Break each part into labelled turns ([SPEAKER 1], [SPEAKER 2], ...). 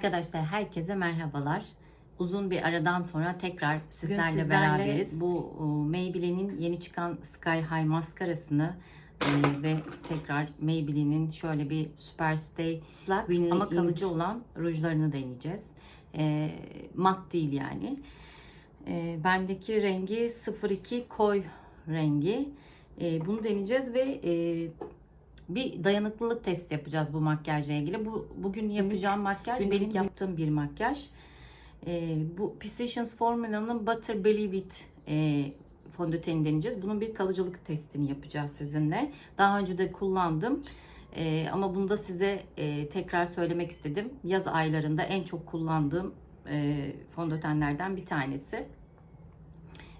[SPEAKER 1] Arkadaşlar herkese merhabalar. Uzun bir aradan sonra tekrar sizlerle,
[SPEAKER 2] sizlerle
[SPEAKER 1] beraberiz. Bu e, Maybelline'in yeni çıkan Sky High maskarasını e, ve tekrar Maybelline'in şöyle bir Superstay Winly ama kalıcı olan rujlarını deneyeceğiz. E, mat değil yani. E, bendeki rengi 02 koy rengi. E, bunu deneyeceğiz ve e, bir dayanıklılık testi yapacağız bu makyajla ilgili. Bu bugün yapacağım makyaj benim yaptığım bir makyaj. Ee, bu Physicians Formula'nın Butter Belly With e, fondöteni deneyeceğiz. Bunun bir kalıcılık testini yapacağız sizinle. Daha önce de kullandım. Ee, ama bunu da size e, tekrar söylemek istedim. Yaz aylarında en çok kullandığım e, fondötenlerden bir tanesi.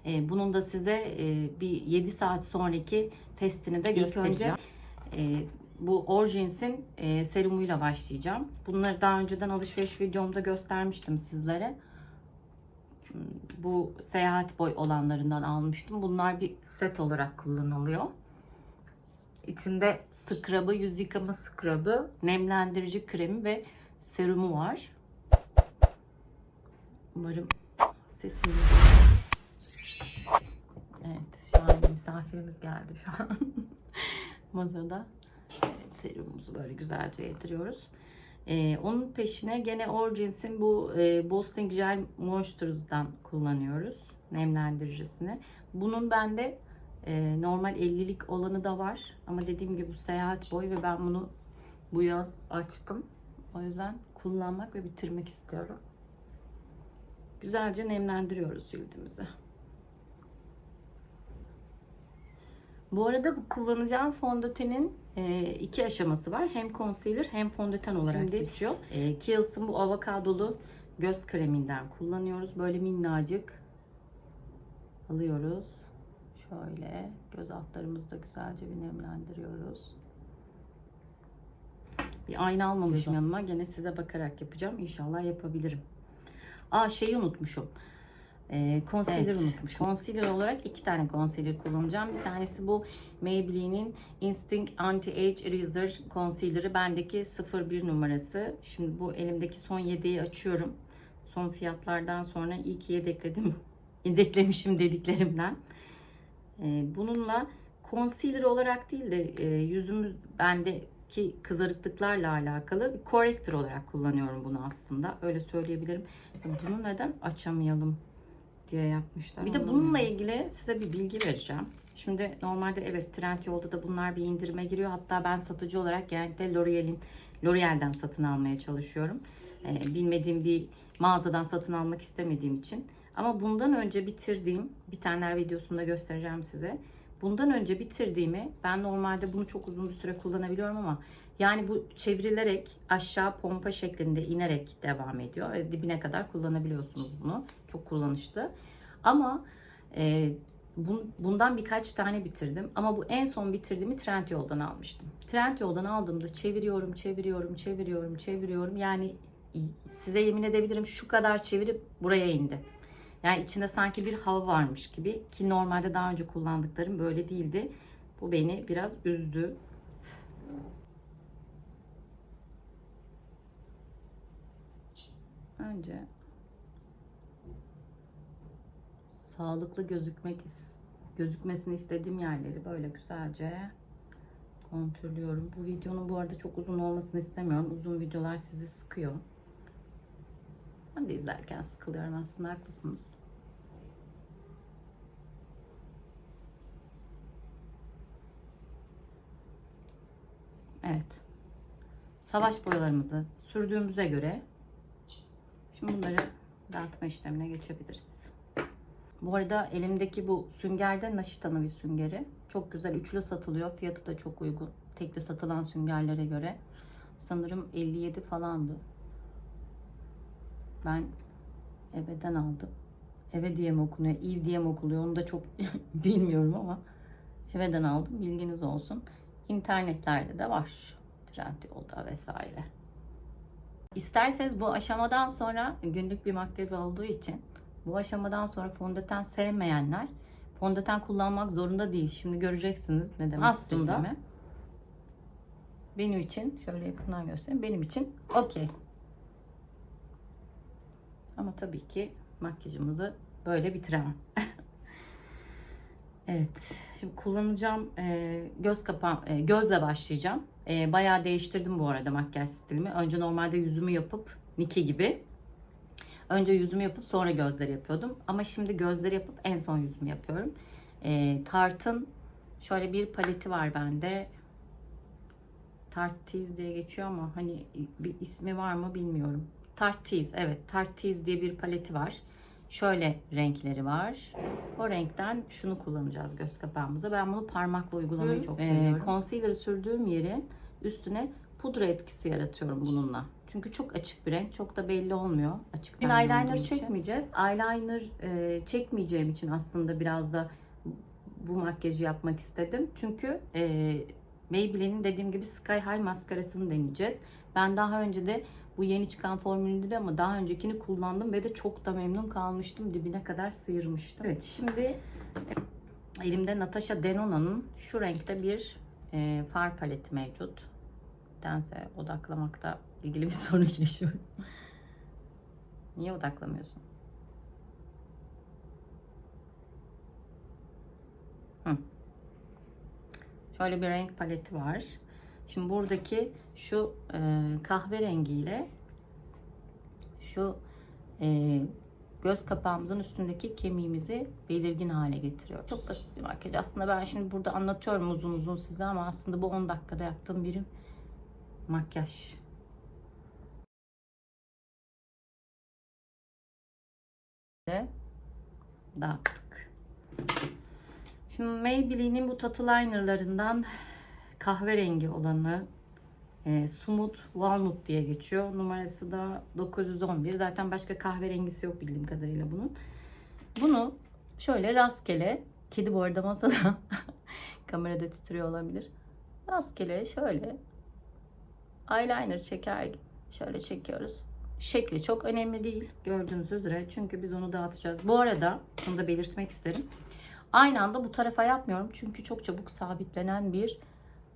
[SPEAKER 1] E, bunun da size e, bir 7 saat sonraki testini de
[SPEAKER 2] İlk
[SPEAKER 1] göstereceğim. E, bu Origins'in e, serumuyla başlayacağım. Bunları daha önceden alışveriş videomda göstermiştim sizlere. Bu seyahat boy olanlarından almıştım. Bunlar bir set olarak kullanılıyor. İçinde scrub'ı, yüz yıkama scrub'ı, nemlendirici kremi ve serumu var. Umarım sesim Evet, şu an misafirimiz geldi şu an masada. Evet, serumumuzu böyle güzelce yediriyoruz. Ee, onun peşine gene Origins'in bu e, Boosting Gel Moisturiz'dan kullanıyoruz nemlendiricisini. Bunun bende e, normal 50'lik olanı da var. Ama dediğim gibi bu seyahat boy ve ben bunu bu yaz açtım. O yüzden kullanmak ve bitirmek istiyorum. Güzelce nemlendiriyoruz cildimizi. Bu arada bu kullanacağım fondötenin e, iki aşaması var. Hem concealer hem fondöten olarak
[SPEAKER 2] Şimdi-
[SPEAKER 1] geçiyor. E, Kiehl's'ın bu avokadolu göz kreminden kullanıyoruz. Böyle minnacık alıyoruz. Şöyle göz altlarımızı da güzelce bir nemlendiriyoruz. Bir ayna almamışım yanıma. Gene size bakarak yapacağım. İnşallah yapabilirim. Aa şeyi unutmuşum. Ee, concealer
[SPEAKER 2] Evet.
[SPEAKER 1] unutmuşum. Concealer olarak iki tane concealer kullanacağım. Bir tanesi bu Maybelline'in Instinct Anti-Age Eraser Concealer'ı. Bendeki 01 numarası. Şimdi bu elimdeki son yedeği açıyorum. Son fiyatlardan sonra iyi ki yedekledim. Yedeklemişim dediklerimden. Ee, bununla concealer olarak değil de e, yüzümüz bendeki kızarıklıklarla alakalı bir corrector olarak kullanıyorum bunu aslında. Öyle söyleyebilirim. Bunu neden açamayalım diye yapmışlar. Bir de bununla ilgili size bir bilgi vereceğim. Şimdi normalde evet Trendyol'da da bunlar bir indirime giriyor. Hatta ben satıcı olarak genellikle L'Oreal'in L'Oreal'den satın almaya çalışıyorum. Ee, bilmediğim bir mağazadan satın almak istemediğim için. Ama bundan önce bitirdiğim, bitenler videosunda göstereceğim size. Bundan önce bitirdiğimi, ben normalde bunu çok uzun bir süre kullanabiliyorum ama yani bu çevrilerek aşağı pompa şeklinde inerek devam ediyor. Ve dibine kadar kullanabiliyorsunuz bunu. Çok kullanışlı. Ama e, bun- bundan birkaç tane bitirdim. Ama bu en son bitirdiğimi Trendyol'dan almıştım. Trendyol'dan aldığımda çeviriyorum, çeviriyorum, çeviriyorum, çeviriyorum. Yani size yemin edebilirim şu kadar çevirip buraya indi. Yani içinde sanki bir hava varmış gibi ki normalde daha önce kullandıklarım böyle değildi. Bu beni biraz üzdü. Önce sağlıklı gözükmek gözükmesini istediğim yerleri böyle güzelce kontrolüyorum. Bu videonun bu arada çok uzun olmasını istemiyorum. Uzun videolar sizi sıkıyor. Ben de izlerken sıkılıyorum aslında haklısınız. Evet. Savaş boyalarımızı sürdüğümüze göre şimdi bunları dağıtma işlemine geçebiliriz. Bu arada elimdeki bu süngerde Naşita'nın bir süngeri. Çok güzel üçlü satılıyor. Fiyatı da çok uygun. Tekli satılan süngerlere göre. Sanırım 57 falandı. Ben evden aldım. Eve diye mi okunuyor, ev diye mi okuluyor onu da çok bilmiyorum ama evden aldım. Bilginiz olsun. İnternetlerde de var. Trendyol'da vesaire. İsterseniz bu aşamadan sonra günlük bir makyaj olduğu için bu aşamadan sonra fondöten sevmeyenler fondöten kullanmak zorunda değil. Şimdi göreceksiniz ne demek
[SPEAKER 2] Aslında-
[SPEAKER 1] istediğimi. Benim için şöyle yakından göstereyim. Benim için okey. Ama tabii ki makyajımızı böyle bitiremem. evet. Şimdi kullanacağım e, göz kapağım, e, gözle başlayacağım. E, bayağı değiştirdim bu arada makyaj stilimi. Önce normalde yüzümü yapıp Niki gibi. Önce yüzümü yapıp sonra gözleri yapıyordum. Ama şimdi gözleri yapıp en son yüzümü yapıyorum. E, Tarte'ın şöyle bir paleti var bende. Tarte Tease diye geçiyor ama hani bir ismi var mı bilmiyorum. Tarte Tease evet Tarte Tease diye bir paleti var. Şöyle renkleri var. O renkten şunu kullanacağız göz kapağımıza. Ben bunu parmakla uygulamayı çok seviyorum. concealer'ı sürdüğüm yerin üstüne pudra etkisi yaratıyorum bununla. Çünkü çok açık bir renk. Çok da belli olmuyor. Açık
[SPEAKER 2] Bugün eyeliner çekmeyeceğiz. Eyeliner e, çekmeyeceğim için aslında biraz da bu makyajı yapmak istedim. Çünkü e, Maybelline'in dediğim gibi Sky High maskarasını deneyeceğiz. Ben daha önce de bu yeni çıkan formülünü de ama daha öncekini kullandım ve de çok da memnun kalmıştım. Dibine kadar sıyırmıştım.
[SPEAKER 1] Evet şimdi elimde Natasha Denona'nın şu renkte bir e, far paleti mevcut. Nedense odaklamakta ilgili bir sorun yaşıyorum. Niye odaklamıyorsun? Hı. Şöyle bir renk paleti var. Şimdi buradaki şu e, kahverengiyle şu e, göz kapağımızın üstündeki kemiğimizi belirgin hale getiriyor. Çok basit bir makyaj. Aslında ben şimdi burada anlatıyorum uzun uzun size ama aslında bu 10 dakikada yaptığım bir makyaj. Ve dağıttık. Şimdi Maybelline'in bu tatı linerlarından kahverengi olanı e, Smooth Walnut diye geçiyor. Numarası da 911. Zaten başka kahverengisi yok bildiğim kadarıyla bunun. Bunu şöyle rastgele, kedi bu arada masada kamerada titriyor olabilir. Rastgele şöyle eyeliner çeker şöyle çekiyoruz. Şekli çok önemli değil gördüğünüz üzere çünkü biz onu dağıtacağız. Bu arada bunu da belirtmek isterim. Aynı anda bu tarafa yapmıyorum çünkü çok çabuk sabitlenen bir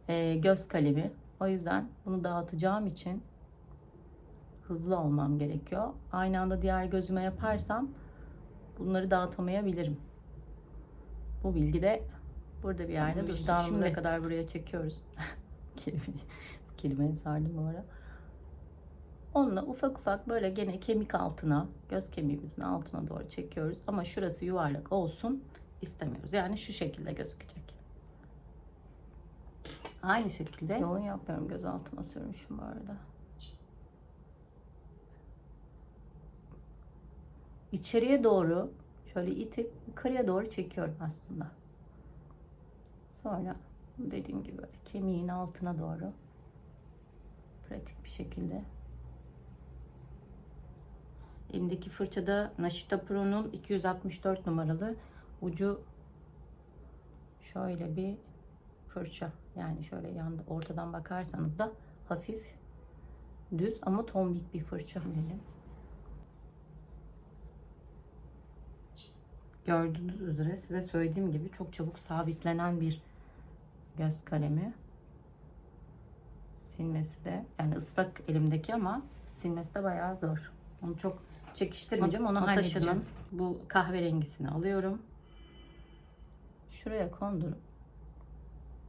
[SPEAKER 1] e, göz kalemi. O yüzden bunu dağıtacağım için hızlı olmam gerekiyor. Aynı anda diğer gözüme yaparsam bunları dağıtamayabilirim. Bu bilgi de burada bir yerde
[SPEAKER 2] Tamam,
[SPEAKER 1] dursun.
[SPEAKER 2] şimdi-
[SPEAKER 1] kadar buraya çekiyoruz. Kelimeyi, kelimeye sardım bu ara. Onunla ufak ufak böyle gene kemik altına, göz kemiğimizin altına doğru çekiyoruz. Ama şurası yuvarlak olsun istemiyoruz. Yani şu şekilde gözükecek. Aynı şekilde yoğun yapmıyorum. Göz altına sürmüşüm bu arada. İçeriye doğru şöyle itip yukarıya doğru çekiyorum aslında. Sonra dediğim gibi kemiğin altına doğru pratik bir şekilde Elimdeki fırçada Nashita Pro'nun 264 numaralı ucu şöyle bir fırça. Yani şöyle yanda ortadan bakarsanız da hafif düz ama tombik bir fırça diyelim. Gördüğünüz üzere size söylediğim gibi çok çabuk sabitlenen bir göz kalemi. Silmesi de yani ıslak elimdeki ama silmesi de bayağı zor. Onu çok çekiştirmeyeceğim. Onu halledeceğiz. Bu kahverengisini alıyorum. Şuraya kondurup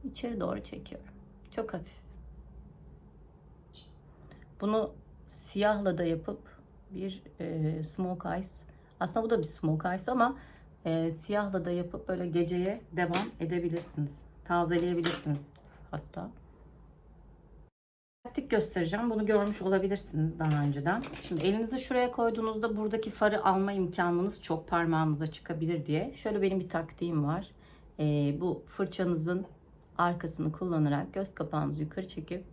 [SPEAKER 1] içeri doğru çekiyorum. Çok hafif. Bunu siyahla da yapıp bir e, smoke eyes. Aslında bu da bir smoke eyes ama e, siyahla da yapıp böyle geceye devam edebilirsiniz. Tazeleyebilirsiniz hatta. Taktik göstereceğim. Bunu görmüş olabilirsiniz daha önceden. Şimdi elinizi şuraya koyduğunuzda buradaki farı alma imkanınız çok parmağınıza çıkabilir diye. Şöyle benim bir taktiğim var. Ee, bu fırçanızın arkasını kullanarak göz kapağınızı yukarı çekip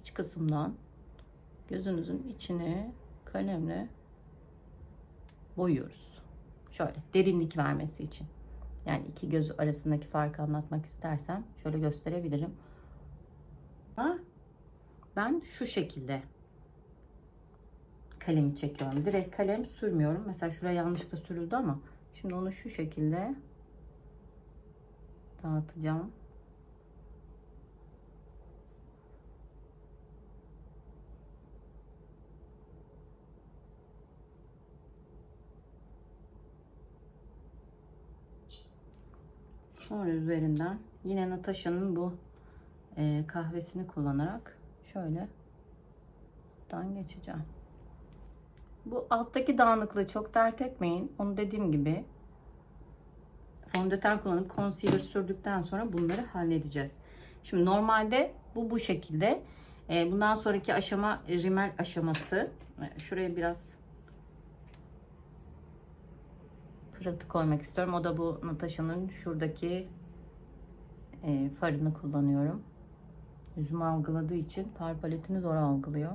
[SPEAKER 1] iç kısımdan gözünüzün içine kalemle boyuyoruz. Şöyle derinlik vermesi için. Yani iki göz arasındaki farkı anlatmak istersem şöyle gösterebilirim. Ha? Ben şu şekilde kalemi çekiyorum. Direkt kalem sürmüyorum. Mesela şuraya yanlışlıkla sürüldü ama şimdi onu şu şekilde dağıtacağım. Sonra üzerinden yine Natasha'nın bu e, kahvesini kullanarak şöyle dan geçeceğim. Bu alttaki dağınıklığı çok dert etmeyin. Onu dediğim gibi fondöten kullanıp concealer sürdükten sonra bunları halledeceğiz. Şimdi normalde bu bu şekilde. E, bundan sonraki aşama rimel aşaması. E, Şuraya biraz pırıltı koymak istiyorum. O da bu Natasha'nın şuradaki e, farını kullanıyorum. Yüzümü algıladığı için far paletini zor algılıyor.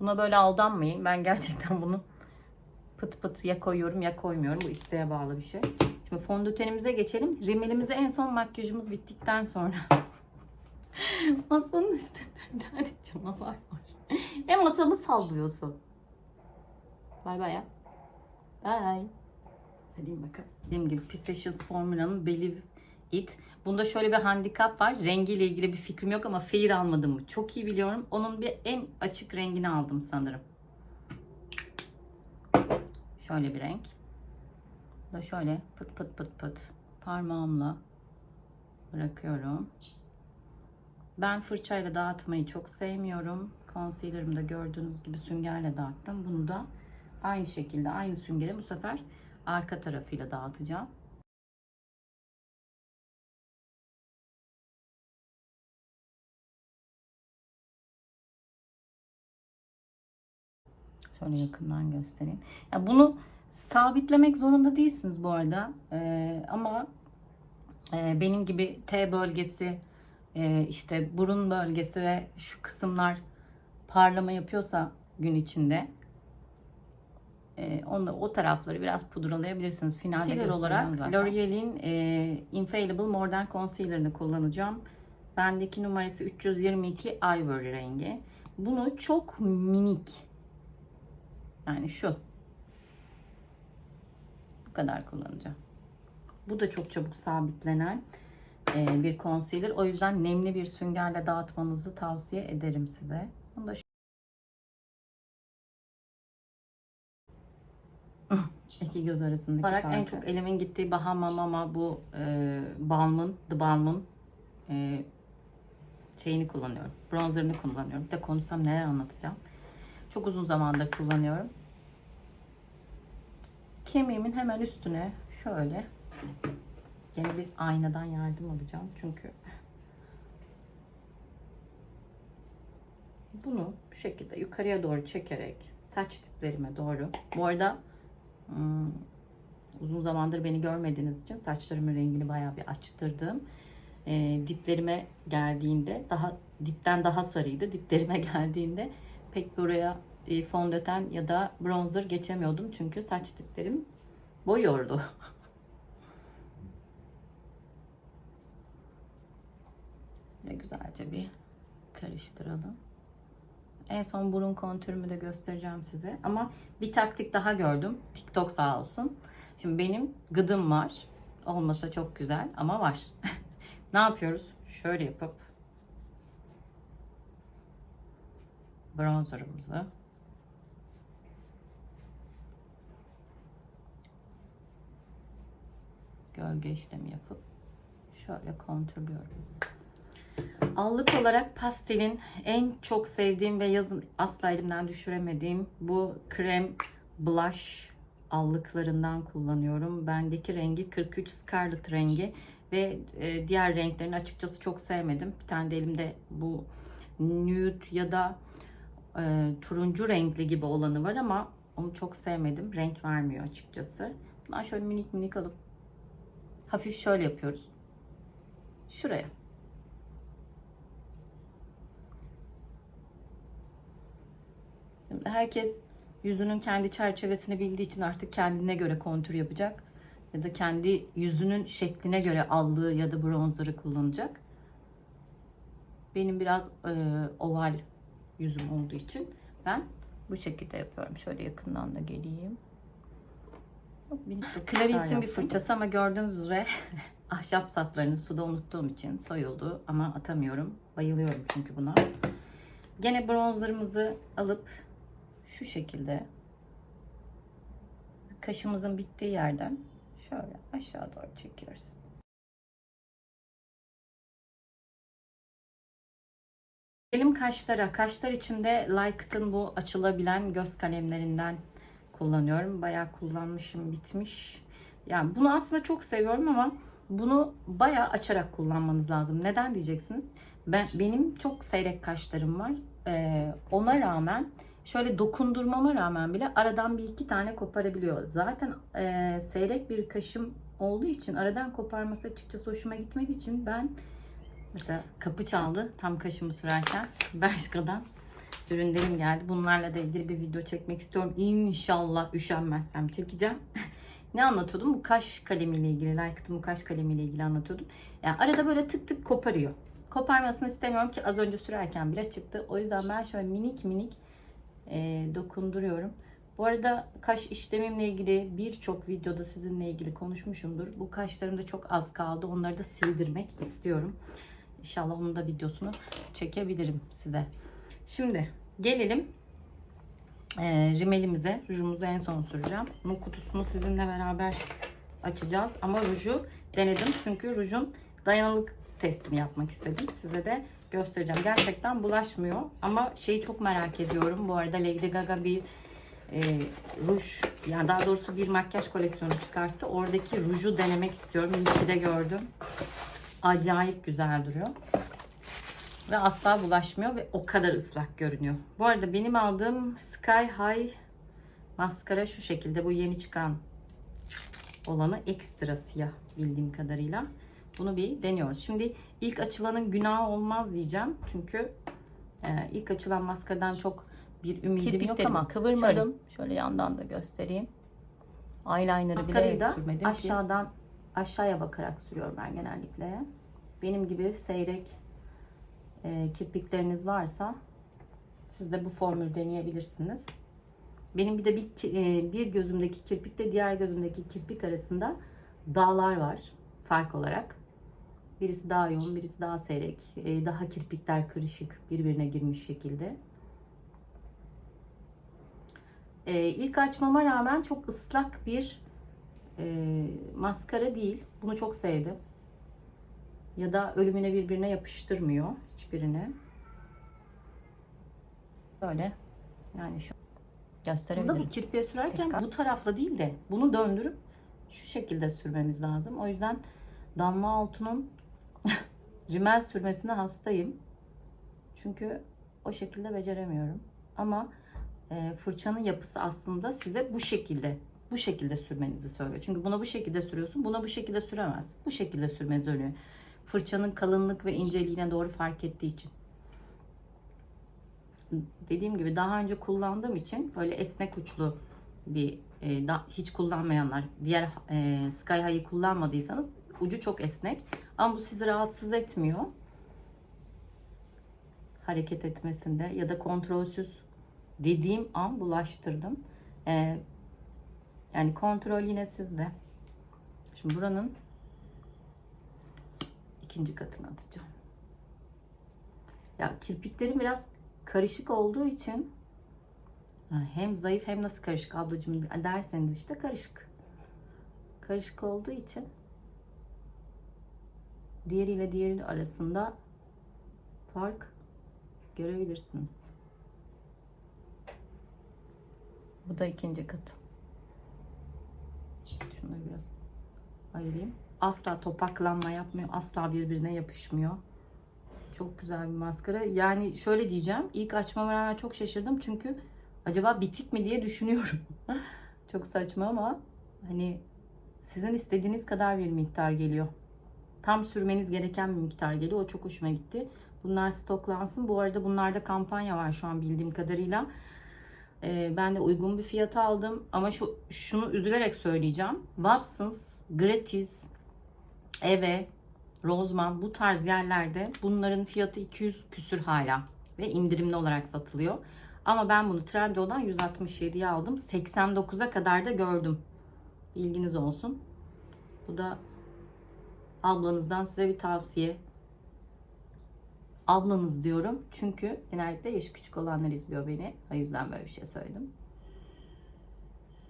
[SPEAKER 1] Buna böyle aldanmayın. Ben gerçekten bunu pıt pıt ya koyuyorum ya koymuyorum. Bu isteğe bağlı bir şey. Şimdi fondötenimize geçelim. Rimelimize en son makyajımız bittikten sonra. Masanın üstünde bir tane canavar var. Ve masamı sallıyorsun. Bay bay ya. Bay. Hadi bakalım. Dediğim gibi Pistachios Formula'nın Believe It. Bunda şöyle bir handikap var. Rengiyle ilgili bir fikrim yok ama Fair almadığımı çok iyi biliyorum. Onun bir en açık rengini aldım sanırım. Şöyle bir renk. Bu da şöyle pıt pıt pıt pıt parmağımla bırakıyorum. Ben fırçayla dağıtmayı çok sevmiyorum. Concealer'ımı da gördüğünüz gibi süngerle dağıttım. Bunu da aynı şekilde aynı süngere bu sefer arka tarafıyla dağıtacağım. Şöyle yakından göstereyim. Ya bunu sabitlemek zorunda değilsiniz bu arada. Ee, ama e, benim gibi T bölgesi, e, işte burun bölgesi ve şu kısımlar parlama yapıyorsa gün içinde e, onu, o tarafları biraz pudralayabilirsiniz. Finalde
[SPEAKER 2] Concealer
[SPEAKER 1] olarak L'Oreal'in e, Infallible Modern Concealer'ını kullanacağım. Bendeki numarası 322 Ivory rengi. Bunu çok minik yani şu bu kadar kullanacağım. Bu da çok çabuk sabitlenen bir concealer. O yüzden nemli bir süngerle dağıtmanızı tavsiye ederim size. Bunu da iki göz arasındaki olarak en
[SPEAKER 2] farkı.
[SPEAKER 1] çok elimin gittiği Bahama Mama bu e, Balm'ın, The Balm'ın e, şeyini kullanıyorum. Bronzerını kullanıyorum. Bir de konuşsam neler anlatacağım. Çok uzun zamandır kullanıyorum. Kemiğimin hemen üstüne şöyle yine bir aynadan yardım alacağım. Çünkü bunu bu şekilde yukarıya doğru çekerek saç diplerime doğru. Bu arada hmm, uzun zamandır beni görmediğiniz için saçlarımın rengini bayağı bir açtırdım. Ee, diplerime geldiğinde daha dipten daha sarıydı. Diplerime geldiğinde pek buraya e, fondöten ya da bronzer geçemiyordum çünkü saç diplerim boyuyordu. Ve güzelce bir karıştıralım. En son burun kontürümü de göstereceğim size. Ama bir taktik daha gördüm. TikTok sağ olsun. Şimdi benim gıdım var. Olmasa çok güzel ama var. ne yapıyoruz? Şöyle yapıp bronzerımızı gölge işlemi yapıp şöyle kontürlüyorum. Allık olarak pastelin en çok sevdiğim ve yazın asla elimden düşüremediğim bu krem blush allıklarından kullanıyorum. Bendeki rengi 43 Scarlet rengi ve e, diğer renklerini açıkçası çok sevmedim. Bir tane de elimde bu nude ya da e, turuncu renkli gibi olanı var ama onu çok sevmedim. Renk vermiyor açıkçası. Bundan şöyle minik minik alıp hafif şöyle yapıyoruz. Şuraya. Şimdi herkes yüzünün kendi çerçevesini bildiği için artık kendine göre kontür yapacak. Ya da kendi yüzünün şekline göre allığı ya da bronzerı kullanacak. Benim biraz e, oval yüzüm olduğu için ben bu şekilde yapıyorum. Şöyle yakından da geleyim. Clarice'in bir fırçası ama gördüğünüz üzere ahşap saplarını suda unuttuğum için soyuldu ama atamıyorum. Bayılıyorum çünkü buna. Gene bronzerımızı alıp şu şekilde
[SPEAKER 2] kaşımızın bittiği yerden şöyle aşağı doğru çekiyoruz. Elim kaşlara. Kaşlar için de bu açılabilen göz kalemlerinden kullanıyorum. Bayağı kullanmışım, bitmiş. Yani bunu aslında çok seviyorum ama bunu bayağı açarak kullanmanız lazım. Neden diyeceksiniz? Ben benim çok seyrek kaşlarım var. Ee, ona rağmen şöyle dokundurmama rağmen bile aradan bir iki tane koparabiliyor. Zaten e, seyrek bir kaşım olduğu için aradan koparması açıkçası hoşuma gitmediği için ben mesela kapı çaldı tam kaşımı sürerken Bershka'dan ürünlerim geldi. Bunlarla da ilgili bir video çekmek istiyorum. İnşallah üşenmezsem çekeceğim. ne anlatıyordum? Bu kaş kalemiyle ilgili, Lyct'ın bu kaş kalemiyle ilgili anlatıyordum. Yani arada böyle tık tık koparıyor. Koparmasını istemiyorum ki az önce sürerken bile çıktı. O yüzden ben şöyle minik minik e, dokunduruyorum. Bu arada kaş işlemimle ilgili birçok videoda sizinle ilgili konuşmuşumdur. Bu kaşlarım da çok az kaldı. Onları da sildirmek istiyorum. İnşallah onun da videosunu çekebilirim size. Şimdi gelelim e, rimelimize. Rujumuzu en son süreceğim. Bunun kutusunu sizinle beraber açacağız. Ama ruju denedim. Çünkü rujun dayanıklık testini yapmak istedim. Size de göstereceğim. Gerçekten bulaşmıyor. Ama şeyi çok merak ediyorum. Bu arada Lady Gaga bir e, ruj, yani daha doğrusu bir makyaj koleksiyonu çıkarttı. Oradaki ruju denemek istiyorum. İyi ki de gördüm. Acayip güzel duruyor. Ve asla bulaşmıyor ve o kadar ıslak görünüyor. Bu arada benim aldığım Sky High maskara şu şekilde. Bu yeni çıkan olanı ekstra siyah bildiğim kadarıyla. Bunu bir deniyoruz. Şimdi ilk açılanın günahı olmaz diyeceğim. Çünkü e, ilk açılan maskaradan çok bir ümidim yok ama kıvırmadım. Şöyle yandan da göstereyim. Eyeliner'ı bile sürmedim. ki-
[SPEAKER 1] aşağıdan aşağıya bakarak sürüyorum ben genellikle. Benim gibi seyrek e, kirpikleriniz varsa siz de bu formülü deneyebilirsiniz. Benim bir de bir, ki- e, bir gözümdeki kirpikle diğer gözümdeki kirpik arasında dağlar var fark olarak. Birisi daha yoğun, birisi daha seyrek. E, daha kirpikler kırışık, birbirine girmiş şekilde. E, ilk açmama rağmen çok ıslak bir e, maskara değil. Bunu çok sevdim. Ya da ölümüne birbirine yapıştırmıyor hiçbirini. Böyle. Yani şu aslında
[SPEAKER 2] gösterebilirim.
[SPEAKER 1] bu kirpiğe sürerken
[SPEAKER 2] Tekrar.
[SPEAKER 1] bu tarafla değil de bunu döndürüp şu şekilde sürmemiz lazım. O yüzden Damla Altun'un rimel sürmesine hastayım. Çünkü o şekilde beceremiyorum. Ama e, fırçanın yapısı aslında size bu şekilde bu şekilde sürmenizi söylüyor. Çünkü buna bu şekilde sürüyorsun, buna bu şekilde süremez. Bu şekilde sürmenizi öneriyor. Fırçanın kalınlık ve inceliğine doğru fark ettiği için. Dediğim gibi daha önce kullandığım için böyle esnek uçlu bir e, da, hiç kullanmayanlar, diğer e, Sky High'ı kullanmadıysanız ucu çok esnek. Ama bu sizi rahatsız etmiyor. Hareket etmesinde ya da kontrolsüz dediğim an bulaştırdım. E, yani kontrol yine sizde. Şimdi buranın ikinci katını atacağım. Ya kirpiklerim biraz karışık olduğu için hem zayıf hem nasıl karışık ablacığım derseniz işte karışık. Karışık olduğu için diğeriyle diğeri arasında fark görebilirsiniz.
[SPEAKER 2] Bu da ikinci katı.
[SPEAKER 1] Şunları biraz ayırayım. Asla topaklanma yapmıyor. Asla birbirine yapışmıyor. Çok güzel bir maskara. Yani şöyle diyeceğim. İlk açmama rağmen çok şaşırdım. Çünkü acaba bitik mi diye düşünüyorum. çok saçma ama hani sizin istediğiniz kadar bir miktar geliyor. Tam sürmeniz gereken bir miktar geliyor. O çok hoşuma gitti. Bunlar stoklansın. Bu arada bunlarda kampanya var şu an bildiğim kadarıyla. Ee, ben de uygun bir fiyata aldım. Ama şu şunu üzülerek söyleyeceğim. Watsons, Gratis, Eve, Roseman bu tarz yerlerde bunların fiyatı 200 küsür hala ve indirimli olarak satılıyor. Ama ben bunu Trendyol'dan 167'ye aldım. 89'a kadar da gördüm. Bilginiz olsun. Bu da ablanızdan size bir tavsiye. Ablanız diyorum çünkü genellikle yaşı küçük olanlar izliyor beni. O yüzden böyle bir şey söyledim.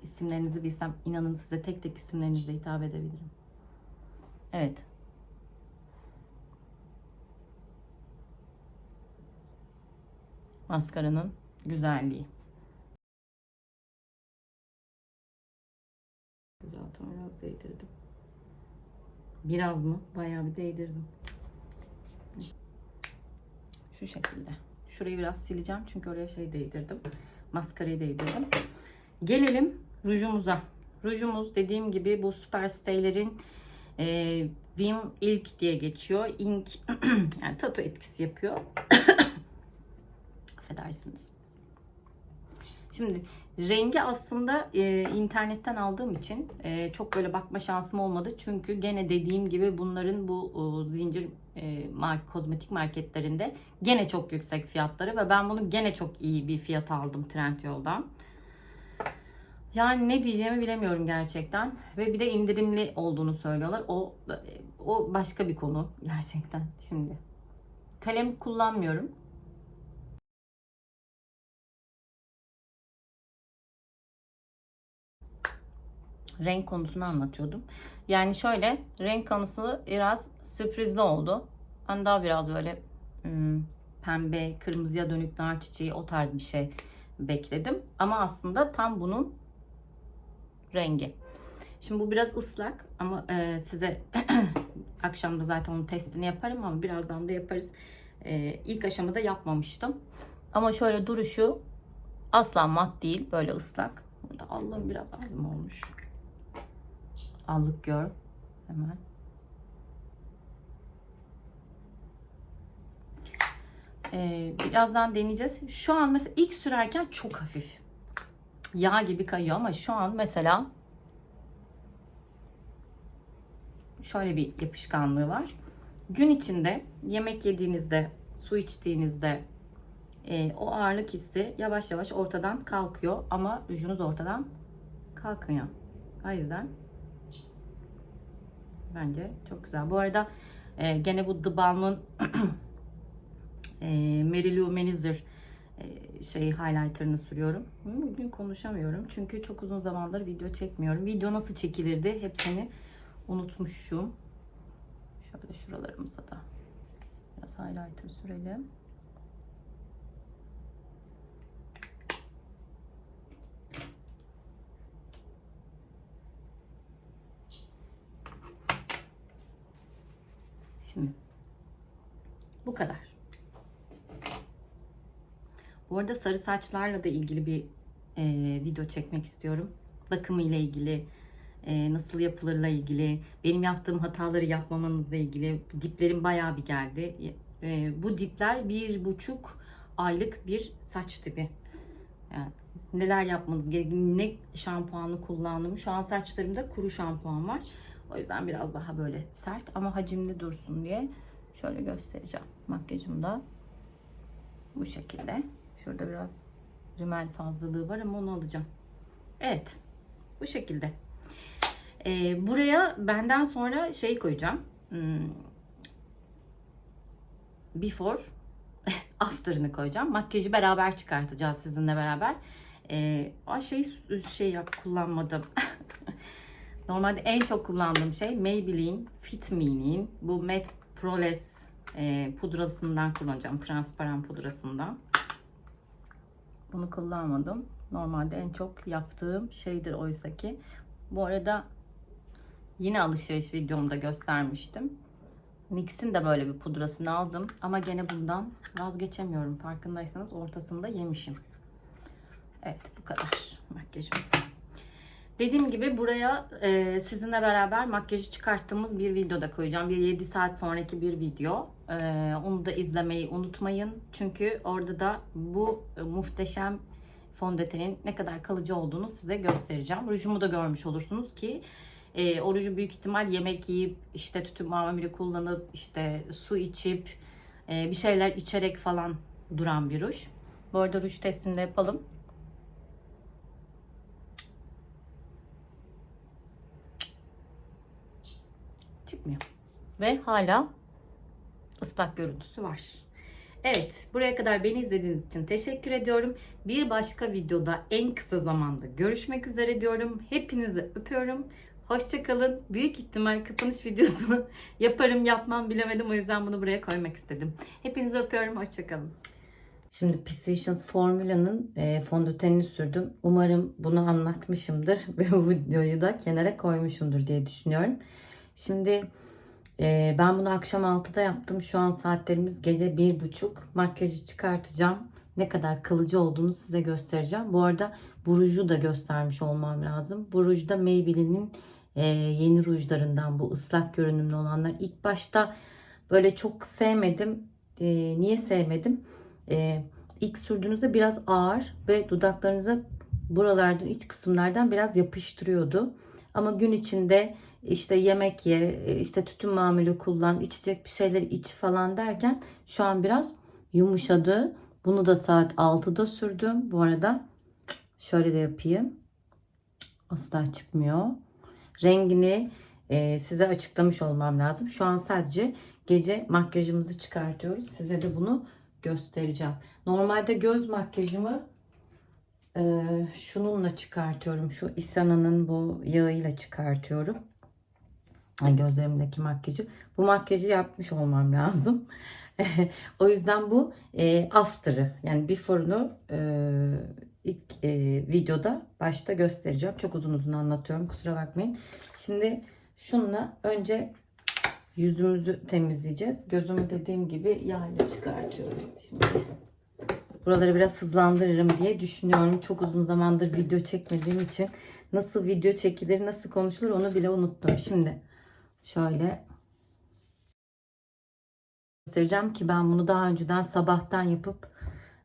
[SPEAKER 1] isimlerinizi bilsem inanın size tek tek isimlerinizle hitap edebilirim. Evet. Maskaranın güzelliği. Zaten biraz değdirdim. Biraz mı? Bayağı bir değdirdim. Şu şekilde. Şurayı biraz sileceğim çünkü oraya şey değdirdim. Maskarayı değdirdim. Gelelim rujumuza. Rujumuz dediğim gibi bu Superstay'lerin e, Vim ilk diye geçiyor. Ink yani tatu etkisi yapıyor. Affedersiniz. Şimdi rengi aslında e, internetten aldığım için e, çok böyle bakma şansım olmadı. Çünkü gene dediğim gibi bunların bu e, zincir e, mark, kozmetik marketlerinde gene çok yüksek fiyatları ve ben bunu gene çok iyi bir fiyata aldım Trendyol'dan. Yani ne diyeceğimi bilemiyorum gerçekten. Ve bir de indirimli olduğunu söylüyorlar. O o başka bir konu gerçekten şimdi. Kalem kullanmıyorum. Renk konusunu anlatıyordum. Yani şöyle renk konusu biraz sürprizli oldu. Ben daha biraz böyle hmm, pembe, kırmızıya dönük nar çiçeği o tarz bir şey bekledim. Ama aslında tam bunun rengi. Şimdi bu biraz ıslak ama e, size akşam da zaten onun testini yaparım ama birazdan da yaparız. E, ilk aşamada yapmamıştım. Ama şöyle duruşu asla mat değil. Böyle ıslak. Burada allığım biraz az mı olmuş? Allık gör. Hemen. Ee, birazdan deneyeceğiz. Şu an mesela ilk sürerken çok hafif. Yağ gibi kayıyor ama şu an mesela şöyle bir yapışkanlığı var. Gün içinde yemek yediğinizde, su içtiğinizde e, o ağırlık hissi yavaş yavaş ortadan kalkıyor ama rujunuz ortadan kalkmıyor. O yüzden bence çok güzel. Bu arada e, gene bu The Balm'ın e, Mary Lou Manizer e, şey highlighter'ını sürüyorum. Bugün konuşamıyorum çünkü çok uzun zamandır video çekmiyorum. Video nasıl çekilirdi hepsini unutmuşum. Şöyle şuralarımıza da biraz highlighter sürelim. Şimdi bu kadar. Bu arada sarı saçlarla da ilgili bir e, video çekmek istiyorum. Bakımı ile ilgili, e, nasıl yapılırla ilgili, benim yaptığım hataları yapmamanızla ilgili. Diplerim bayağı bir geldi. E, bu dipler bir buçuk aylık bir saç dibi. Yani neler yapmanız gerektiğini, ne şampuanı kullandım. Şu an saçlarımda kuru şampuan var. O yüzden biraz daha böyle sert ama hacimli dursun diye şöyle göstereceğim. Makyajım da bu şekilde. Şurada biraz rimel fazlalığı var ama onu alacağım. Evet. Bu şekilde. Ee, buraya benden sonra şey koyacağım. Hmm, before after'ını koyacağım. Makyajı beraber çıkartacağız sizinle beraber. Ee, şey şey yap kullanmadım. Normalde en çok kullandığım şey Maybelline Fit Me'nin bu Matte Proless e, pudrasından kullanacağım. Transparan pudrasından. Bunu kullanmadım. Normalde en çok yaptığım şeydir oysa ki. Bu arada yine alışveriş videomda göstermiştim. NYX'in de böyle bir pudrasını aldım. Ama gene bundan vazgeçemiyorum. Farkındaysanız ortasında yemişim. Evet bu kadar makyajımız. Dediğim gibi buraya e, sizinle beraber makyajı çıkarttığımız bir video da koyacağım. Bir 7 saat sonraki bir video. E, onu da izlemeyi unutmayın. Çünkü orada da bu e, muhteşem fondötenin ne kadar kalıcı olduğunu size göstereceğim. Rujumu da görmüş olursunuz ki e, o ruju büyük ihtimal yemek yiyip işte tütün mamülü kullanıp işte su içip e, bir şeyler içerek falan duran bir ruj. Bu arada ruj testini de yapalım. Çıkmıyor. Ve hala ıslak görüntüsü var. Evet, buraya kadar beni izlediğiniz için teşekkür ediyorum. Bir başka videoda en kısa zamanda görüşmek üzere diyorum. Hepinizi öpüyorum. Hoşçakalın. Büyük ihtimal kapanış videosunu yaparım yapmam bilemedim. O yüzden bunu buraya koymak istedim. Hepinizi öpüyorum. Hoşçakalın. Şimdi Precisions Formula'nın e, fondötenini sürdüm. Umarım bunu anlatmışımdır ve bu videoyu da kenara koymuşumdur diye düşünüyorum. Şimdi e, ben bunu akşam 6'da yaptım. Şu an saatlerimiz gece 1.30. Makyajı çıkartacağım. Ne kadar kalıcı olduğunu size göstereceğim. Bu arada bu ruju da göstermiş olmam lazım. Bu ruj da Maybelline'in e, yeni rujlarından bu ıslak görünümlü olanlar. İlk başta böyle çok sevmedim. E, niye sevmedim? E, ilk sürdüğünüzde biraz ağır ve dudaklarınıza buralardan iç kısımlardan biraz yapıştırıyordu. Ama gün içinde işte yemek ye, işte tütün mamülü kullan, içecek bir şeyler iç falan derken şu an biraz yumuşadı. Bunu da saat 6'da sürdüm. Bu arada şöyle de yapayım. Asla çıkmıyor. Rengini e, size açıklamış olmam lazım. Şu an sadece gece makyajımızı çıkartıyoruz. Size de bunu göstereceğim. Normalde göz makyajımı e, şununla çıkartıyorum. Şu Isana'nın bu yağıyla çıkartıyorum. Ay, gözlerimdeki makyajı. Bu makyajı yapmış olmam lazım. o yüzden bu e, after'ı yani before'unu e, ilk e, videoda başta göstereceğim. Çok uzun uzun anlatıyorum. Kusura bakmayın. Şimdi şunla önce yüzümüzü temizleyeceğiz. Gözümü dediğim gibi yağla çıkartıyorum. Şimdi buraları biraz hızlandırırım diye düşünüyorum. Çok uzun zamandır video çekmediğim için nasıl video çekilir, nasıl konuşulur onu bile unuttum. Şimdi şöyle göstereceğim ki ben bunu daha önceden sabahtan yapıp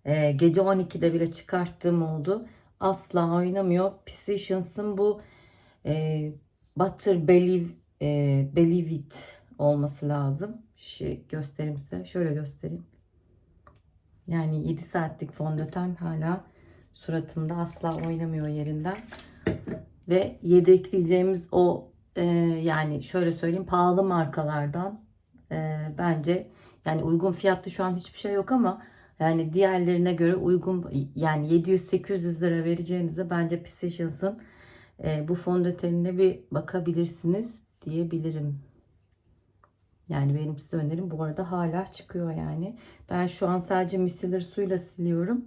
[SPEAKER 1] e, gece 12'de bile çıkarttığım oldu. Asla oynamıyor. Precisions'ın bu e, Butter Believe, e, Believe It olması lazım. Şey göstereyim size. Şöyle göstereyim. Yani 7 saatlik fondöten hala suratımda asla oynamıyor yerinden. Ve yedekleyeceğimiz o e, yani şöyle söyleyeyim pahalı markalardan e, bence yani uygun fiyatlı şu an hiçbir şey yok ama yani diğerlerine göre uygun yani 700-800 lira vereceğinize bence Precisions'ın e, bu fondötenine bir bakabilirsiniz diyebilirim. Yani benim size önerim bu arada hala çıkıyor yani. Ben şu an sadece micellar suyla siliyorum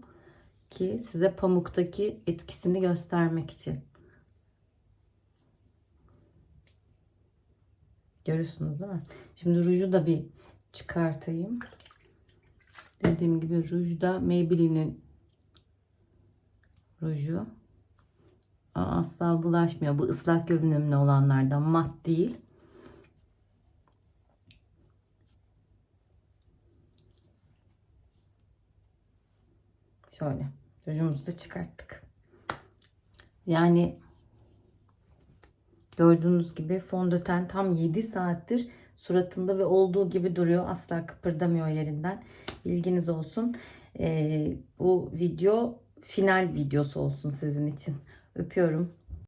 [SPEAKER 1] ki size pamuktaki etkisini göstermek için. Görüyorsunuz değil mi? Şimdi ruju da bir çıkartayım. Dediğim gibi ruj da Maybelline'in ruju. Asla bulaşmıyor. Bu ıslak görünümlü olanlardan mat değil. Şöyle rujumuzu da çıkarttık. Yani gördüğünüz gibi fondöten tam 7 saattir suratında ve olduğu gibi duruyor. Asla kıpırdamıyor yerinden. Bilginiz olsun. Ee, bu video final videosu olsun sizin için. Öpüyorum.